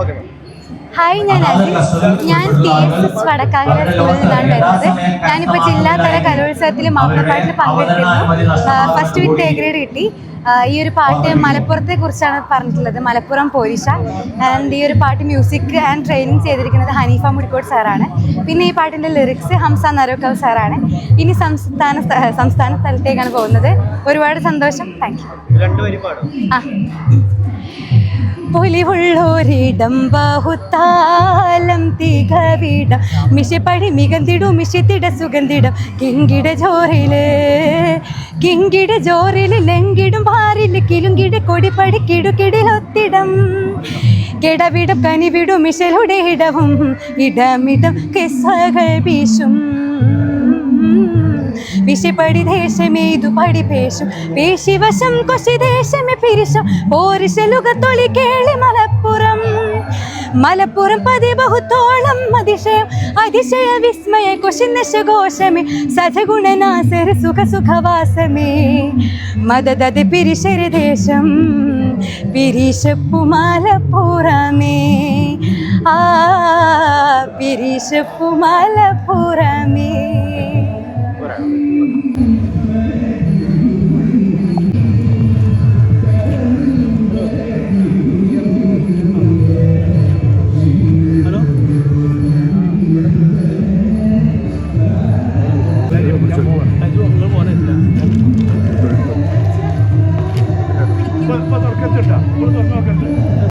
Okay hi ഞാൻ ഞാൻ T S S Vadakkakara സ്കൂളിൽ നിന്നാണ് വരുന്നത് ഞാനിപ്പോൾ ജില്ലാതല കലോത്സവത്തിൽ മൗനപ്പാട്ടിൽ പങ്കെടുത്തിരുന്നു. ഫസ്റ്റ് വിത്ത് എ ഗ്രേഡ് കിട്ടി. ഈ ഒരു പാട്ട് മലപ്പുറത്തെ കുറിച്ചാണ് പറഞ്ഞിട്ടുള്ളത്. മലപ്പുറം പോലീഷ ആൻഡ് ഈ ഒരു പാട്ട് മ്യൂസിക് ആൻഡ് ട്രെയിനിങ് ചെയ്തിരിക്കുന്നത് ഹനീഫ മുടിക്കോട് സാറാണ്. പിന്നെ ഈ പാട്ടിന്റെ ലിറിക്സ് ഹംസ നരോക്കൽ സാറാണ്. ഇനി സംസ്ഥാന സംസ്ഥാന സ്ഥലത്തേക്കാണ് പോകുന്നത്. ഒരുപാട് സന്തോഷം. താങ്ക് യു ആ. പൊലിവുള്ളോരിടം ബഹുത്താലം തികവിടം. മിശപ്പടി മികന്തിടും മിശത്തിട സുഗന്ധിടം. കിങ്കിട ജോറിൽ കിങ്കിട ജോറിൽ ലെങ്കിടും പാറിൽ കിലുങ്കിട കൊടിപ്പടി കിടുകിടിലൊത്തിടം കിടവിടും കനിവിടും മിശലുടെ ഇടവും. ഇടമിടം കിസ്സകൾ വീശും. വിശപ്പടി ദേശമേതു പടി പേശും. പേശിവശം കൊശി ദേശമേ പിരിശം. പോരിശലുക തൊളി കേളി മലപ്പുറം. മലപ്പുറം പതി ബഹുത്തോളം അതിശയം. അതിശയ വിസ്മയ കൊശിന്നശഘോഷമേ സജഗുണനാസര സുഖ സുഖവാസമേ. മദദത് പിരിശര ദേശം. പിരിശപ്പു മലപ്പുറമേ. ആ പിരിശപ്പു മലപ്പുറമേ. തുടക്കത്തിട്ടാ തുറന്നു നോക്കണ്ട